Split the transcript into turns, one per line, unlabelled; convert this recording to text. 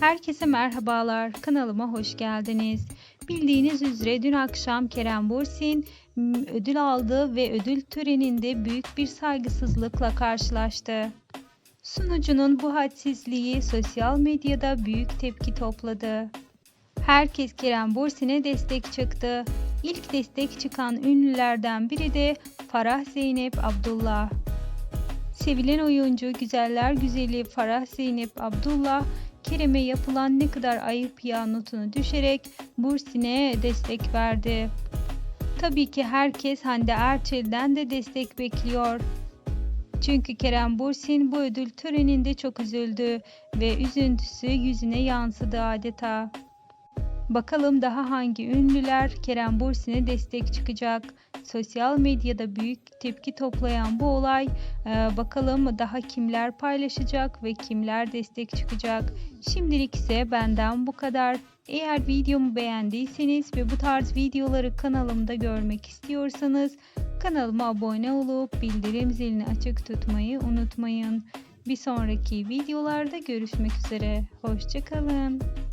Herkese merhabalar. Kanalıma hoş geldiniz. Bildiğiniz üzere dün akşam Kerem Bürsin m, ödül aldı ve ödül töreninde büyük bir saygısızlıkla karşılaştı. Sunucunun bu hadsizliği sosyal medyada büyük tepki topladı. Herkes Kerem Bürsin'e destek çıktı. İlk destek çıkan ünlülerden biri de Farah Zeynep Abdullah. Sevilen oyuncu Güzeller Güzeli Farah Zeynep Abdullah, Kerem'e yapılan ne kadar ayıp ya notunu düşerek Bursin'e destek verdi. Tabii ki herkes Hande Erçel'den de destek bekliyor. Çünkü Kerem Bursin bu ödül töreninde çok üzüldü ve üzüntüsü yüzüne yansıdı adeta. Bakalım daha hangi ünlüler Kerem Bursin'e destek çıkacak. Sosyal medyada büyük tepki toplayan bu olay ee, bakalım daha kimler paylaşacak ve kimler destek çıkacak. Şimdilik ise benden bu kadar. Eğer videomu beğendiyseniz ve bu tarz videoları kanalımda görmek istiyorsanız kanalıma abone olup bildirim zilini açık tutmayı unutmayın. Bir sonraki videolarda görüşmek üzere. Hoşçakalın.